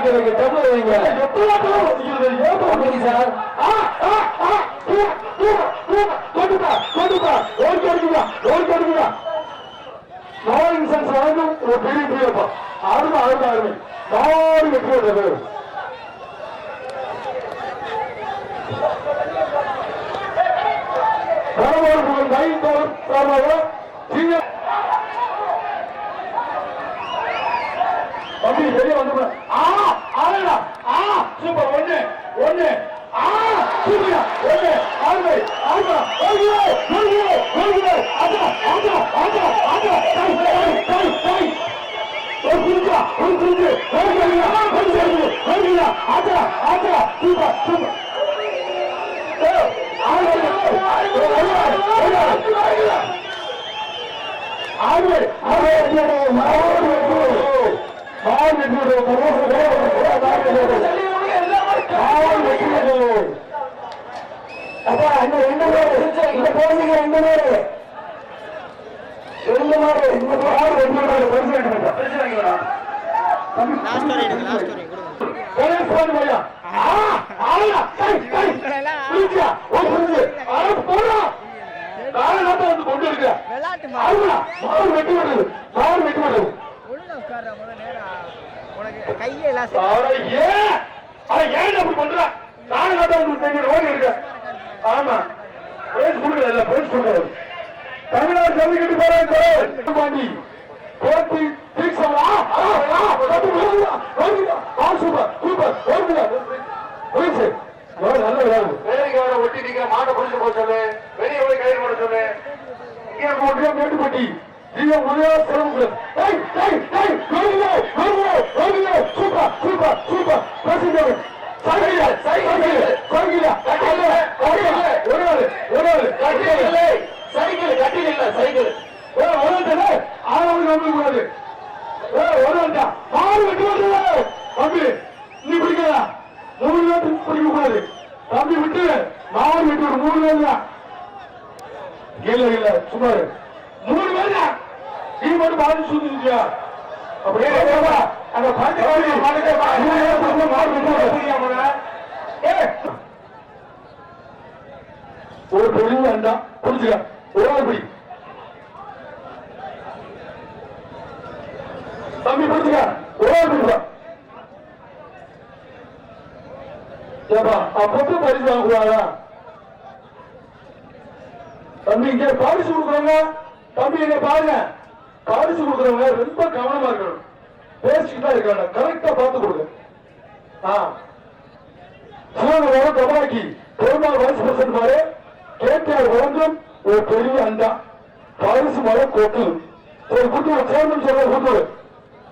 கிடைக்கு டபுள் வைங்க. அப்படிங்க சார். அருமை அருமை அருமை நாலு வெற்றி வருது பரவாயில்லை நைந்தோர் சார்பாக சீனியர் தம்பி வெளியே வந்து ஆ ஆளடா ஆ சூப்பர் ஒண்ணு ஒண்ணு ஆ சூப்பர் ஒண்ணு ஆறு ஆறு ஓடியோ ஓடியோ ஓடியோ ஆடா ஆடா ஆடா ஆடா டை டை டை டை ஒரு குஞ்சா ஒரு குஞ்சு ஓடியா ஓடியா ஓடியா ஆடா ஆடா சூப்பர் சூப்பர் ஆறு ஆறு அப்பா இந்த விளையாட்டு ஆளுடா வெட்டி விடுது மாடு வெட்டி விடுது உள்ள உட்கார்ற முத நேரா உனக்கு கையே எல்லாம் ஏன்? அப்படி பண்ற? காலை நாட்ட வந்து தெரிஞ்சு ஓடி இருக்க ஆமா. பிரைஸ் கொடுக்கல இல்ல பிரைஸ் கொடுக்கல. தமிழ்நாடு ஜல்லிக்கட்டு போறாங்க பாண்டி. போட்டி சூப்பர் சூப்பர். எவ்வளவு நல்ல விளையாடு. வேலைக்கு வர ஒட்டி நிக்கிற மாட்டை பிடிச்சு போக சொல்லு. வெளியே போய் கயிறு போட சொல்லு. இங்கே போட்டியா மேட்டுப்பட்டி நீங்க முதல்ல சிரமம் சூப்பர் சூப்பர் சூப்பர். பிரசிடர் சைக்கிள் சைக்கிள் ஒரு ஆளு ஒரு ஆளு கட்டில் இல்லை சைக்கிள் கட்டில் இல்ல சைக்கிள் ஒரு ஆளு ஆளாவது நம்ப கூடாது ஒரு ஆள் மாறு வெட்டி வருது தம்பி நீ பிடிக்கல மூணு பேர் பிடிக்க கூடாது தம்பி விட்டு மாறு வெட்டி விடு மூணு பேர் தான் இல்ல இல்ல சுமார் மூணு பேர் தான் நீ மட்டும் மாறி சுத்தியா அப்படியே கேட்டா, அந்த பஞ்சகாரி மாடுக்கு மூணு பேர் வந்து மாறு வெட்டி விடு. ஏய், ஒரு பெரிய அண்டா புரிஞ்சுக்க ஒரு ஆள் பிடி தம்பி புரிஞ்சுக்க ஒரு ஆள் பிடிப்பா ஏப்பா அப்பப்போ பரிசு வாங்கக்கூடாதா தம்பி இங்க பரிசு கொடுக்குறவங்க தம்பி இங்க பாருங்க. பரிசு கொடுக்குறவங்க ரொம்ப கவனமா இருக்கணும். பேசிக்கிட்டு தான் இருக்காங்க. கரெக்டா பார்த்து கொடுங்க. ஆ. சிவகங்கை பெருமாள் வைஸ் பிரசிடன்ட் பாரு. கேடிஆர் வழங்கும் ஒரு பெரிய அண்டா. பரிசு மழை கொட்டு ஒரு குட்டு சேர்மன் சொல்ற குட்டு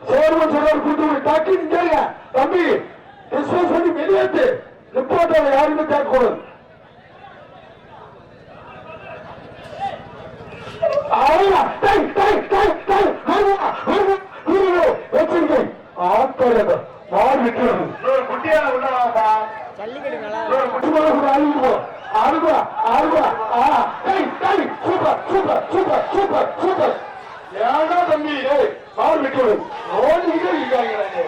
சேர்மன் சொல்ற குட்டு டாக்கி கேளுங்க. தம்பி பண்ணி நிப்பாட்டாத யாருமே கேட்க கூடாது அவ்வளவுதா. டேய், டேய், டேய், டேய், வருவா, வருவா, வருவா, வச்சிருக்கே. ஆத்தாளே, மாடு விட்டுறது. இன்னொரு குட்டியான உள்ள வாப்பா ஜல்லிக்கட்டு நல்லா இன்னொரு குட்டி சும்மா கூட அழுகுவோ. அழுகுவா, அழுகுவா. ஆ, டேய், டேய், super, super, super, super, super. ஏன்டா தம்பி, ஏய், மாடு விட்டுறது. ஓடிக்கிட்டே இருக்காங்கடா நீ.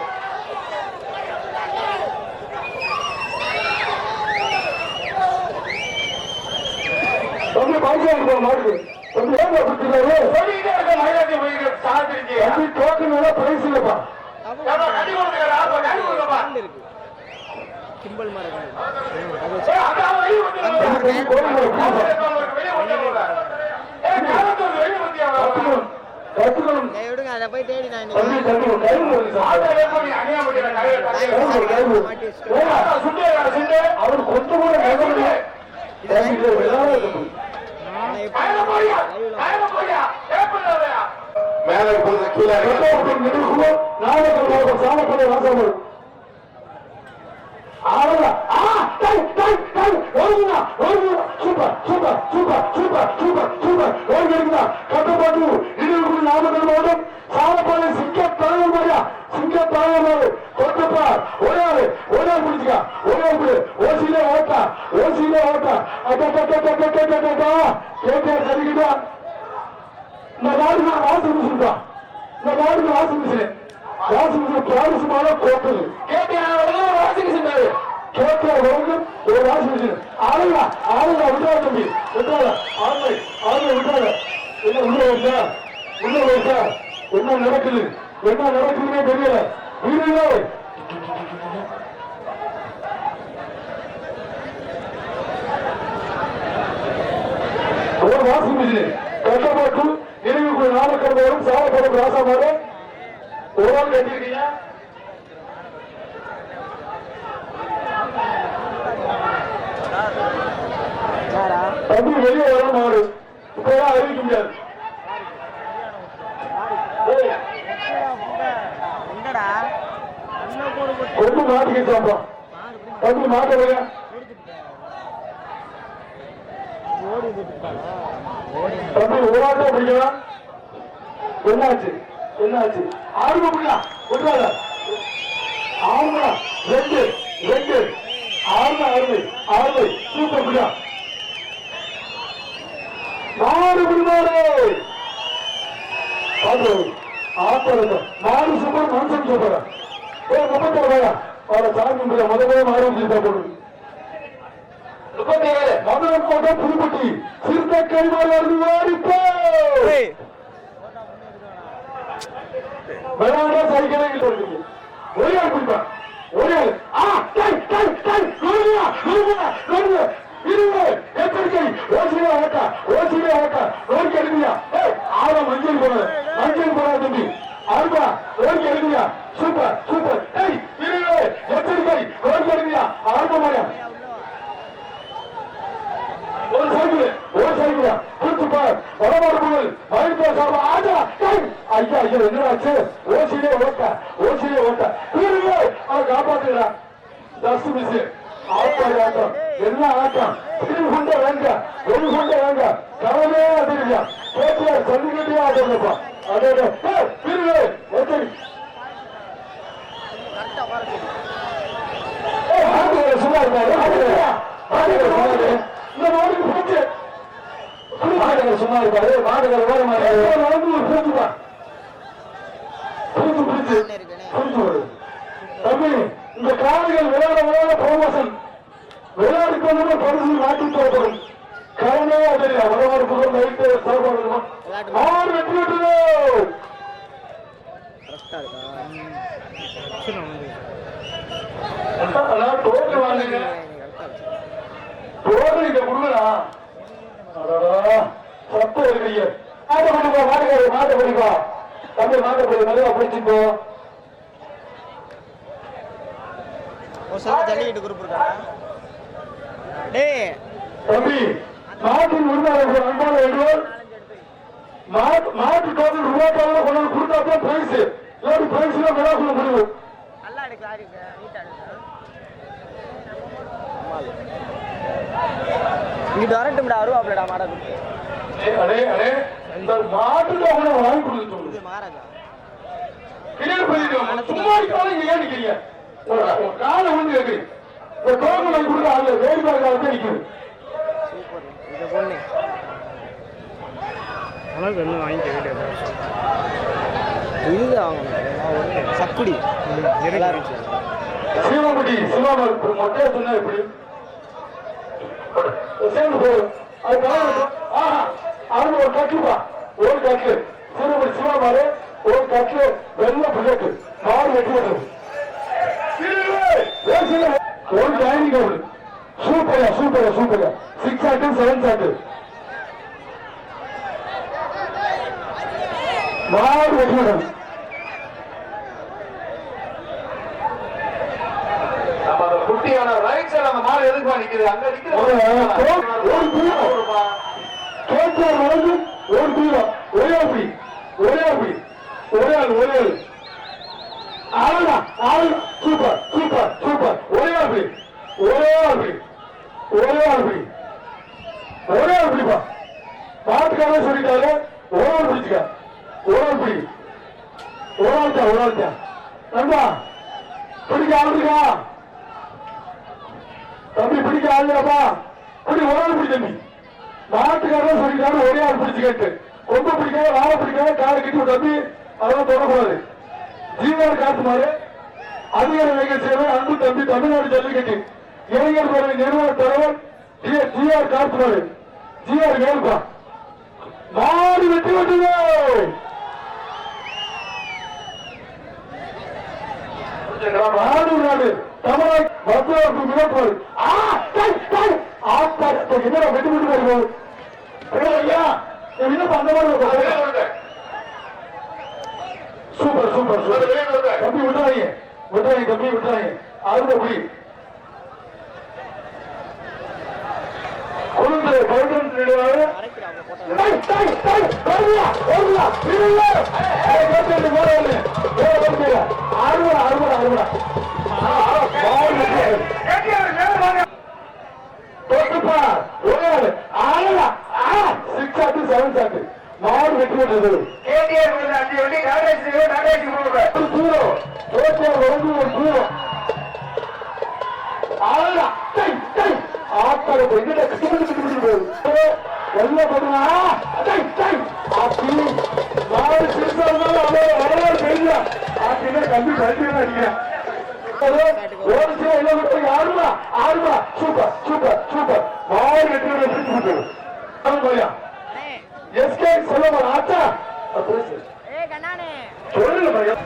தம்பி பைசா இருக்கு மாட்டுக்கு தம்பி ஏன் கொடுத்துருக்காரு சொல்லிக்கிட்டே இருக்க மயிலாட்டி போய் சாப்பிட்டு தம்பி டோக்கன் எல்லாம் பிரைஸ் இல்லப்பா கட்டி கொடுத்துக்கிறா கட்டி கொடுக்கப்பா இருக்கு கிம்பல் மாதிரி இருக்கு. அது ஏய், அதான் வெளிய வந்துடுறா. தம்பி கோயில் வெளிய வந்துடுறா. ஏய், ஞாபகத்துக்கு வெளிய வந்தியா? கத்துக்கணும் கத்துக்கணும் ஏய், விடுங்க அதை போய் தேடி நான் தம்பி இன்னைக்கு கத்துக்கணும் கையில் வருது சார் ஆட்டோல போய் அநியாயம் பண்ணிடுறா, கடையில கடையில. கையில் கையில் மாட்டி வச்சுட்டு ஏடா, ஆ, சுண்டேடா, சுண்டே. அவர் கொஞ்சம் கூட நகரல தம்பி இது விளையாட தம்பி நான் எப்படி பயணம் போறியா? லைவ்ல பயணம் போறியா? ஏன் பண்ணாதயா? மேல கீழே. கட்டோட்டம் நெடுக்குவோ நாடகம் நோக்கம் சாமப்பட ராசாமல் ஆளா ஆ டை டை டை ஓடுங்க super super super super super super. ஓடுங்க கட்டப்பாட்டு இடுகுடி நாமக்கல் ஓடும் சாமப்பட சிங்க தலைவர் மாதிரியா சிங்க தலைவர் மாதிரி கொட்டப்பா ஒரே ஆளு ஒரே பிடிச்சிக்க. ஒரே பிடி. ஓசியிலே ஓட்டா ஓசியிலே ஓட்டா கேட்டா சரிக்கிட்டா. இந்த நாடுக்கு வாசல் மிஷின் தான் இந்த நாடுக்கு வாசல் மிஷின் வாசல் மிஷின் தோற்றவர்களுக்கு ஒரு வாசி ஆளுங்க ஆளுங்க விட்டாத தம்பி. விட்டாத ஆளுமை ஆளுமை விட்டாத என்ன உள்ள வருஷா உள்ள வருஷா என்ன நடக்குது? என்ன நடக்குதுன்னே தெரியல. வீரர்களே ஒரு வாசி மிஷினு. கட்டப்பட்டு நினைவுக்குள் நாமக்கல் வரும் சாலப்படம் ராசா மாதிரி ஒரு ஆள் கட்டிருக்கீங்க தம்பி வெளியே வர மாறு இப்பதான் அறிவிக்க முடியாது. கொண்டு மாட்டிக்கிட்டாப்பா தம்பி மாட்ட வர ஓடி விட்டுட்டாரா ஓடி தம்பி தான் பிடிக்கலாம் என்னாச்சு? என்னாச்சு? ஆர்வம் பிடிக்கா விட்டுறாத. ஆமா ரெண்டு ரெண்டு. ஆறு அருமை ஆறு சூப்பர் ஆப்பறது நாலு சூப்பர் மனுஷன் சூப்பர் ஏ முப்பத்தி ரூபாயா? அவரை முடிய முதல்ல ஆரம்பிச்சு போடுது முப்பத்தி ஏழு. மதுரை கோட்டை புதுப்பட்டி. சிறுத்தை ஓடிப்போ ஏய். விளையாட சைக்கிளே கிட்ட இருக்குது ஒரே ஆள் குடிப்பா. ஒரே ஆள். ஆ டை டை டை நொறுங்க நொறுங்க நொறுங்க இருங்க எச்சரிக்கை. ஓசிலே ஓட்டா ஓசிலே ஓட்டா. நோக்கி எடுக்கலையா? ஏய் மஞ்சள் போடாத மஞ்சள் போடாத தம்பி. ஆறுபா நோக்கி எடுக்கலையா? Super super. ஏய் இருங்க எச்சரிக்கை. நோக்கி எடுக்கலையா? மாயா. ஒரு சைக்கிள் ஒரு சைக்கிள்? குறிச்சு பார் மகிழ்ச்சியா சார்பா ஆஜா ஐயா ஐயா என்னடாச்சு ஓசிலே ஓட்ட ஓசிலே ஓட்ட. இருங்க அவன் காப்பாத்துடா ஜஸ்ட் மிஸ் ஆட்டம் என்ன ஆட்டம்? திருகுண்ட வேங்க ஒரு கொண்ட வேங்க கவலே அதிரியா கேட்டியா சல்லிக்கட்டியா ஆட்டப்பா அதே திருவே எத்தனை ஏய், சும்மா இருக்காரு. இந்த மாட்டுக்கு போச்சு. மாடுகள் சும்மா இருக்காரு. மாடுகள் ஓரமா இருக்காரு. ஏய், நடந்து ஒரு போச்சு தம்பி, இந்த காளைகள் விளையாட விளையாட கொண்டு பரிசு அதில்லை வரவாறு புகழ் நைட்டு சாப்பாடு ஆறு வெற்றி விட்டது சரி டோக்கன் வாங்குங்க டோக்கன் இங்க கொடுங்கடா அடடா, சத்தம் இருக்கிறீங்க மாட்ட பிடிப்பா மாட்டுக்காரு மாட்ட பிடிப்பா தம்பி மாட்ட பிடி நல்லா பிடிச்சிப்போ ஒரு சில ஜல்லிக்கட்டு குரூப் இருக்கா? மாட்டின் உரிமையாளர்கள் அன்பான வேண்டுகோள் மாட்டு மாட்டு டோக்கன் ரூபாய் கொண்டு கொடுத்தா பிரைஸ் இல்லாட்டி முடியும். எடுக்க யாரு நீட்டா எடுக்க. இங்கிட்டு வரட்டும்டா அருவாப்லடா மாடா குட்டி ஏய், அடே அடே. இந்த மாட்டு டோக்கனை வாங்கி கொடுத்து மகாராஜா கிளியர் பண்ணிடுவோம் சும்மா இருக்காலும் ஏன் நிக்கிறீங்க? காலை வந்து இந்த வாங்கி கொடுக்க ஆளு வேடி பார்க்க நிக்குது சூப்பர் இதை பொண்ணு அளவுக்கு ஒன்றும் வாங்கிக்க வேண்டியது இது வாங்கணும் சக்குடி. நல்லா இருந்துச்சு சிவகுடி சிவாமல் மொட்டையா சொன்னா எப்படி? சேர்ந்து போதும் அது ஆஹா அது ஒரு கட்டுப்பா ஒரு கட்டு சிவகுடி சிவாமாரு ஒரு கட்டு வெள்ள புல்லட்டு. நாலு வெட்டி ஒரு டைனிங் டேபிள் சூப்பரா சூப்பரா சூப்பரா சிக்ஸ் ஆட்டு செவன் ஆட்டு நம்ம அந்த குட்டியான ரைட் சைடு அந்த மாடு எதுக்குமா நிக்குது? அங்க ஒரு நிக்குது ஒரு பீரோ ஒரே அப்படி. ஒரே அப்படி. ஒரே ஆள் ஒரே ஆள். ஆளுடா ஆளு சூப்பர் சூப்பர் சூப்பர் ஒரே அப்படி ஒரே அப்படி ஒரே அப்படி ஒரே அப்படிப்பா பாட்டுக்காரன் சொல்லிட்டாரு ஒரு ஆள் பிடிச்சுக்க ஒரு ஆள் பிடி ஒரு ஆள் தான் ஒரு ஆள் தான் நண்பா பிடிக்க ஆளுக்கா தம்பி பிடிக்க ஆளுப்பா அப்படி ஒரு ஆள் பிடி தம்பி நாட்டுக்காரன் சொல்லிட்டாரு ஒரே ஆள் பிடிச்சு கேட்டு ரொம்ப பிடிக்காத வாழை பிடிக்காத காலை கட்டி விட்டு தம்பி அதெல்லாம் தொடக்கூடாது ஜீவன் காத்துமாறு அதிகார வேகல் அன்பு தம்பி தமிழ்நாடு ஜல்லிக்கட்டு இளைஞர் பேரவை நிறுவன தலைவர் ஜிஆர் காத்துமாறு ஜிஆர் வேலுப்பா மாடு வெட்டி விட்டது! பிடிச்சிருக்கலாம் நாடு நாடு. தமிழ் மருத்துவருக்கு மிகப்போர் ஆ டை டை ஆத்தா என்ன வெட்டி விட்டு வருவோம் ஐயா என்ன அந்த மாதிரி சூப்பர் சூப்பர் சூப்பர். தம்பி விட்டுறாங்க விட்டுறாங்க தம்பி விட்டுறாங்க அறுபது புள்ளி கொழுந்து அறுபது அறுபது அறுபது தொட்டுப்பா ஒரே ஆளா. ஆ சிக்ஸ் ஆட்டு செவன் ஆட்டு நாலு வெற்றி பெற்றது கேடிஆர் அஞ்சு வண்டி நாடேஜ் கொடுக்குறேன் ஒரு தூரம் ஒரு தூரம் ஆளா டை டை ஆத்தார எங்கிட்ட கிட்ட கிட்ட போகுது எல்லாம் பண்ணுவா டை டை ஆத்தி நாலு சிறுசா இருந்தாலும் அவன் வரலாறு தெரியல ஆத்தினா கம்பி கழிச்சு அடிக்கிறேன் ஒரு சில எல்லாம் விட்டு ஆறுமா ஆறுமா சூப்பர் சூப்பர் சூப்பர் நாலு வெற்றி பிடிச்சு விட்டு எஸ்கே செல்லமா ஆச்சா பேசு ஏ கண்ணானே சொல்லுங்க பையன்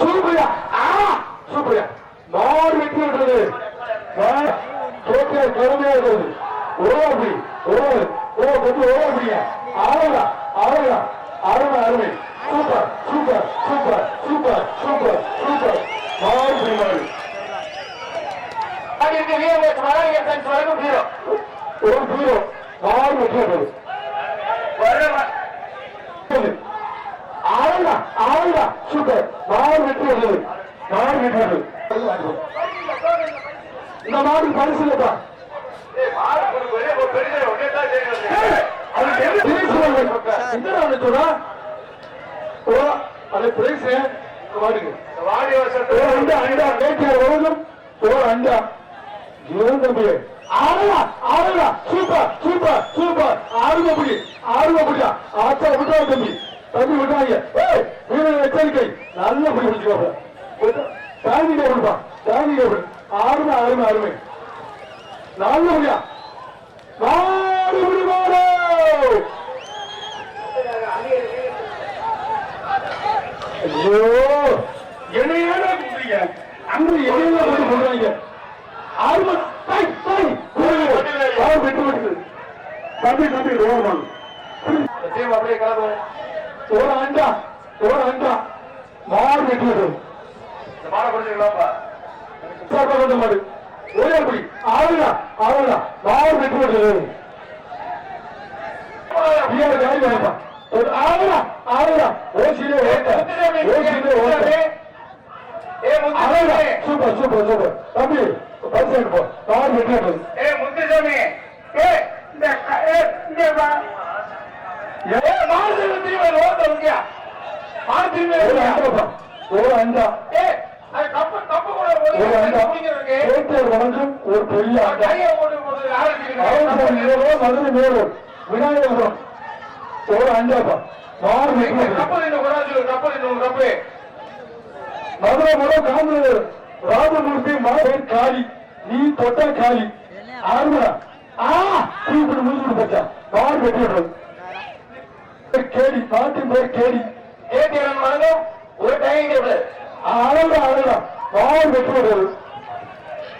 சூப்பரியா ஆ சூப்பரியா நாலு வெற்றி விடுறது தோற்ற கடுமையா இருக்கிறது ஓ அப்படி ஓ ஓ கொஞ்சம் ஓ அப்படியா ஆறுடா ஆறுடா அருமை அருமை. Super super super super super super. நாலு பிரிவாடு ஆடிக்கு விஎம்எஸ் மகாலிங்க வரைக்கும் ஹீரோ ஒரு பீரோ நாலு வெற்றி விடுறது ஆளுடா ஆளுடா சூப்பர். நாலு வெற்றி வருது நாலு வெற்றி வருது இந்த மாதிரி பரிசு இல்லப்பா. என்னடா அவனுக்கு சொல்றா? ஓ அது பிரைஸ் வாடுங்க ஓ அண்டா அண்டா கேட்டியார் வருதும் ஓ அண்டா ஜீவன் தம்பி ஆறுடா ஆறுடா சூப்பர் சூப்பர் சூப்பர் ஆறுங்க புடி ஆறுங்க புடியா ஆச்சா விட்டா தம்பி தம்பி விட்டாங்க ஏய் வீரர் எச்சரிக்கை நல்ல புடி பிடிச்சுக்கோ தாங்கி கேபிள்ப்பா தாங்கி கேபிள் ஆறுமை ஆறுமை ஆறுமை நல்ல புடியா நாலு புடி மாடு கும்பிடுங்க அங்க என்னையான போட்டு சொல்றாங்க? ஆறு விட்டு விட்டு. தம்பி தம்பி ரோமன் அப்படியே கிளம்பு ஒரு அண்டா ஒரு அண்டா. மாறு வெட்டி பிடிச்சிருக்கலாம்ப்பா சாப்பிட மாடு. அப்படி ஆளுடா ஆளுடா. மாறு காரி வேணப்பா ஒரு ஆளுடா ஆளுடா. ஓசிலே ஓட்ட. ஓசிலே ஓட்ட. Super super super. தம்பி பரிசு எடுப்போம் மாறு வெட்டி விடுறது ஏ முத்துசாமி ஏ இந்த க- ஏ மாடு திரும்பி ஓட்ட வந்துயா மாடு திரும்பி ஒரு அண்டா ஏ கூட ஒரு வணக்கம் பெரிய நேரோ மதுரை நேரோ விநாயகபுரம் ஒரு கப்பு மதுரை முதல் காமராஜர் ராஜமூர்த்தி மழை காலி நீ தொட்ட காலி ஆறுமடா ஆ தூக்கிட்டு முடிச்சுட்டு போச்சா. மாறு வெட்டி விடுறது. கேடி நாட்டின் பேர் கேடி. ஏடிஎம் வழங்கும் ஒரு டேபிள். அழகா அழகா மாறு வெட்டி விடுறது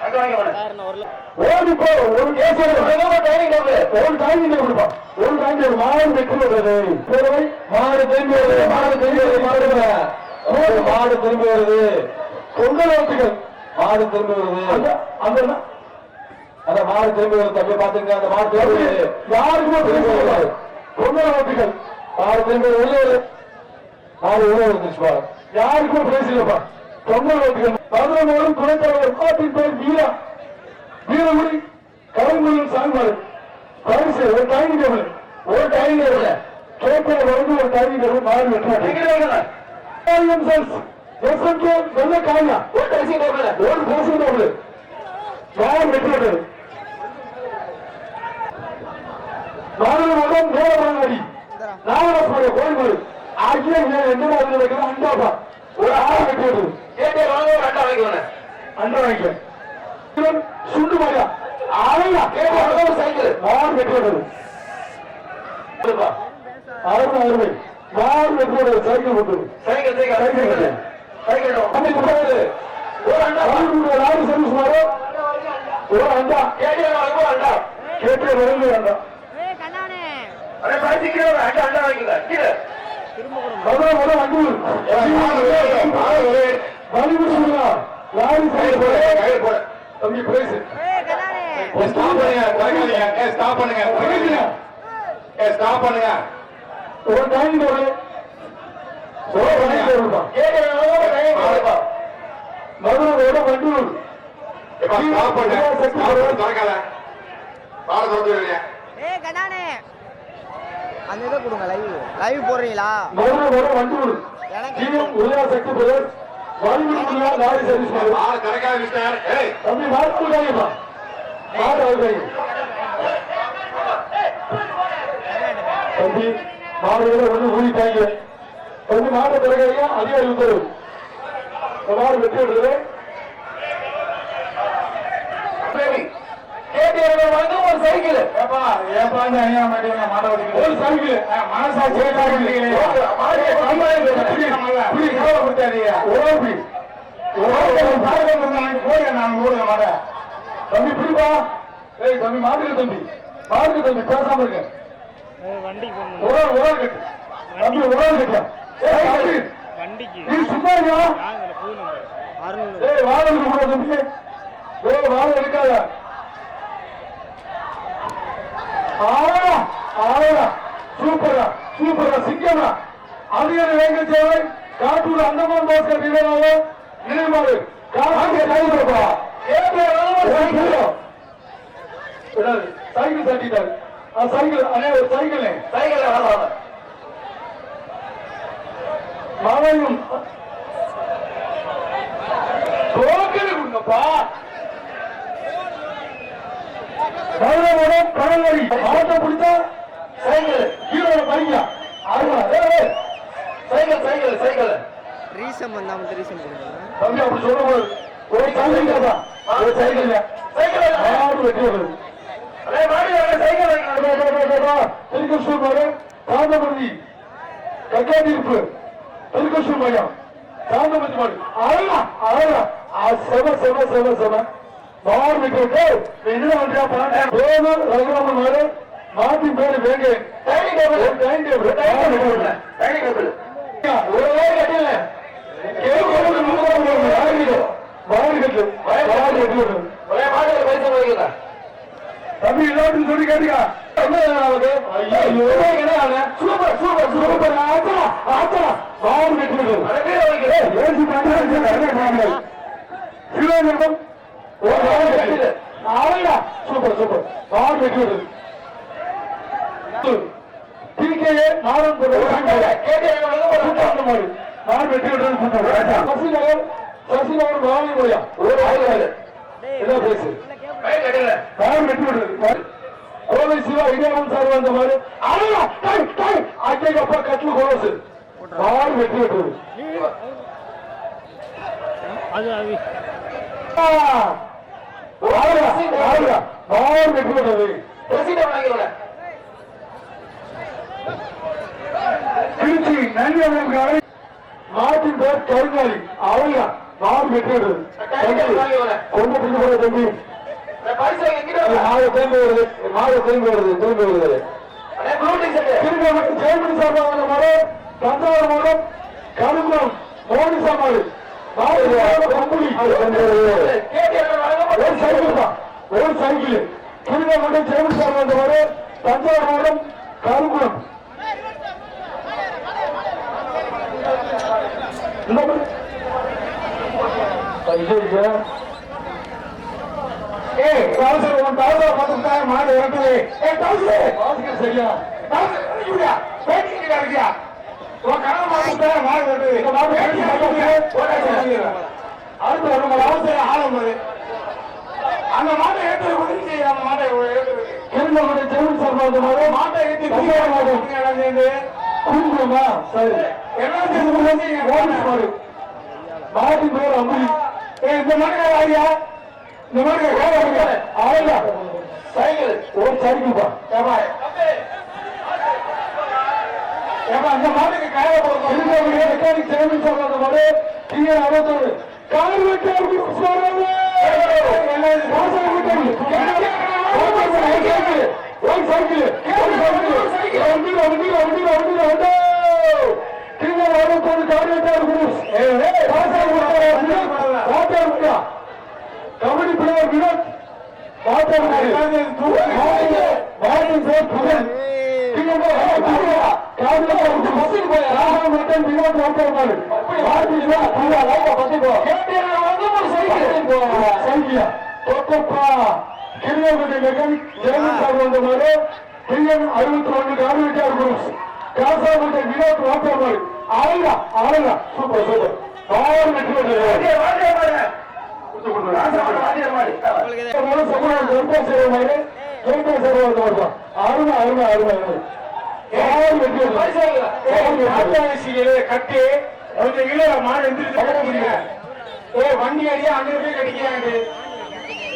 அங்க வாங்க மேடம் காரணம் வரல ஓடி போ ஒரு கேசரி ஒரு டைனிங் டேபிள் ஒரு டேபிள் மாடு வெட்டி விடுறது போறவை மாடு திரும்பி வருது மாடு திரும்பி வருது. மாடு திரும்பி வருது. பொங்கல் வாழ்த்துக்கள் மாடு திரும்பி வருது. அந்த அந்த மாடு திரும்பி வருது. தம்பி பாத்துங்க அந்த மாடு திரும்பி யாருக்குமே திரும்பி வருது. பொங்கல் வாழ்த்துக்கள் மாடு திரும்பி வருது. மாடு வெளியே வந்துருச்சுப்பா யாருக்குமே பேசலப்பா. பொங்கல் வாழ்த்துக்கள் மதுரை மூலம் துணைத் தலைவர் பாட்டின் பேர் வீரா வீரமணி கருங்குழல் சாங்குமாறு பரிசு ஒரு டைனிங் டேபிள் ஒரு டைனிங் டேபிள் கேட்கிற வந்து ஒரு டைனிங் டேபிள் மாறி வெட்டுவாங்க எஸ்எம்கே வெள்ள காயா. ஒரு ட்ரெஸ்ஸிங் டேபிள் ஒரு ட்ரெஸ்ஸிங் டேபிள் மாறி வெட்டுவாங்க மாநில மதம் நேரடி நாகராஜ் கோயில்கள் ஆகிய என்ன நடக்கிறது அண்டாபா ஒரு ஆறு வெட்டுவது ஏடிஎம் வழங்கும் ஒரு அட்டா வாங்கிக்கணும் அண்டா வாங்கிக்க. சுண்டு மாயா ஆளையா? ஏடிஎம் வழங்கும் சைக்கிள். மாறு வெட்டுவது அருமை அருமை மாறு வெட்டுவது சைக்கிள் கொண்டு சைக்கிள் சைக்கிள் சைக்கிள் சைக்கிள் தம்பி முப்பது ஒரு அண்டா. வாங்கி லாரி சர்வீஸ் மாறு? ஒரு அண்டா. கேடியா வாங்க அண்டா. கேட்டு ரெண்டு அண்டா. ஒரு அண்டா அண்டா கீழே. திரும்ப கூட மதுரை முதல் வண்டூர் வலிமை அந்த இதை கொடுங்க லைவ் லைவ் போடுறீங்களா? தம்பி மாடு மாடுகளை ஒண்ணு ஊழிட்டாங்க தம்பி மாடு பிறகு அதிகாரி உத்தரவு மாடு வெற்றி விடுறது கேடியா வாங்க ஒரு சைக்கிள். ஏப்பா ஏப்பா இந்த ஐயா மாட்டீங்க மாட ஒரு சைக்கிள். மனசாட்சி தம்பி பிடிப்பா ஏய் தம்பி மாட்டுக்கு தம்பி. மாட்டுக்கு தம்பி பேசாம இருக்க உடல் உடல் கட்டு. தம்பி உடல் கட்டு. ஏய் தம்பி. வண்டிக்கு நீ சும்மா இருக்கியா ஏய் வாழ கூட தம்பி. ஏய் வாழ எடுக்காத. ஆடா ஆடா சூப்பரா சூப்பரா சிங்கமா அதிகாரி வேங்க சேவை காட்டூர் அந்தமான் பாஸ்கர் நிலையாக நினைவாடு காட்டூர் கைவிடப்பா சைக்கிள். தட்டிட்டாரு. சைக்கிள். அண்ணே ஒரு சைக்கிள் சைக்கிள் வாங்க மழையும் டோக்கன் மதுரை கடல்வழி ஆட்டோ பிடிச்சா சைக்கிள். கீழே பையா அருவா சைக்கிள் சைக்கிள் சைக்கிள். ரீசம் வந்தா மட்டும் கொடுங்க. தம்பி அப்படி சொல்லும்போது ஒரு சைக்கிள் தான் ஒரு சைக்கிள் சைக்கிள் ஆறு வெட்டி வருது. மாடி வாங்க சைக்கிள் திருக்கசூர் மாடு சாந்தமதி கக்காதிருப்பு திருக்கசூர் மையம் சாந்தமதி மாடு. அழகா அழகா. செம செம செம செம. என்ன பண்றியா? பாருங்க. வேணும் ரகுராமன் மாடு மாட்டின் பேரு வேங்க dining table time table dining table ஒரு வேலை கட்டல கேட்கறது மாடு கட்டு. மாடு கட்டு. ஒரே மாடி பைசா வாங்கிக்கல தம்பி எல்லாத்தையும் சொல்லி கேட்டுக்க. Super super super. ஆச்சா ஆச்சா மாடு கட்டு. அடே சூப்பர் சூப்பர் மாடு கட்டு டிகே நாரம் கேட்டு வாங்க கூட்டாந்த மாடு மாடு வெட்டி விடுறது கூட்டம் சசிநகர் சசிநகர் மாவி மொழியா ஒரு ஆயிரம் என்ன பேசு பைக் கட்டல மாடு வெட்டி விடுறது கோவை சிவா இடியாமன் சார் வந்த மாடு அழகா டாய் டாய் அஜய் அப்பா கட்லு கோலசு மாடு வெட்டி விடுறது அது அது திருச்சி நன்றியாளர்களுக்காக மாட்டின் பேர் கருங்காலி அவளா மாடு வெட்டி விடுறது கொண்டு பிடிக்க தம்பி பரிசு திரும்பி வருது மாடு திரும்பி வருது திரும்பி வருது திரும்ப ஜெயமணி சாப்பாடு மாடு தஞ்சாவூர் மாவட்டம் கருங்குளம் மோடி சாப்பாடு மாடு ஒரு சைக்கிள் தான் ஒரு சைக்கிள் மட்டும் ஜெயமணி சாப்பாடு தஞ்சாவூர் மாவட்டம் கருங்குளம் மாடு இறக்குது. சரியா? அடுத்து ஒரு மணி அவசர ஆரம்பது அந்த மாட்டை ஏற்று உதவி அந்த மாட்டை கிருந்தவருடைய ஜெவன் சார்பாக மாடு மாட்டை ஏற்றி குடும்பமா சரி பேர் இந்த மாதிரி இந்த மாதிரி சைக்கிள் ஒரு பா ஏமாய் ஏமா அந்த மாட்டுக்கு காய போடுறோம் திருநெல்வேலி மெக்கானிக் சேர்மன் சொல்றாங்க மாதிரி டிஏ அறுபத்தொரு கால் வெட்டி அவருக்கு சொல்றாங்க வாசல் வெட்டி ஒரு சைக்கிள் ஒரு சைக்கிள் வண்டி வண்டி வண்டி வண்டி வண்டி கீழே அறுபத்தொரு கால் வெட்டி அவருக்கு வாசல் கபடி பிளேயர் வினோத் வாட்டா வாட்டர் புகழ் அறுபத்தி ஒன்று கார்மிட்டார் குரூப்ஸ் காசாமுட்டை வினோத் வாட்டர் ஆளுங்க ஆளுங்க சூப்பர் சூப்பர் ஆறு வெற்றி பெற்றது அருமை அருமை அருமை கட்டி. கொஞ்சம் இளைய மாடு எந்திரிச்சு பழக முடியல ஏ வண்டி அடியா? அங்க போய் கட்டிக்கிறாங்க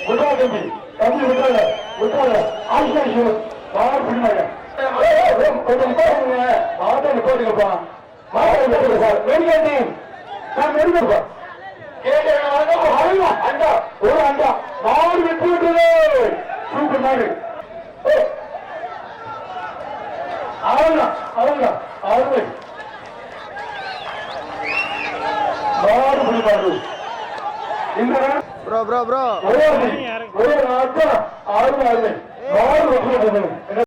விட்டா தம்பி. தம்பி விட்டாத ஆசியா சிவன் யார் பின்னாங்க கொஞ்சம் பாருங்க மாட்டை நிப்பாட்டுங்கப்பா மாட்டை நிப்பாட்டுங்க சார் நான் மெடிக்கல்ப்பா அண்டா. ஒரு அண்டா. மாடு வெற்றி விட்டது சூப்பர் இந்த ப்ரோ ப்ரோ ப்ரோ. ஒரே ஒரு ஒரே ஒரு அர்த்தம் ஆறுமை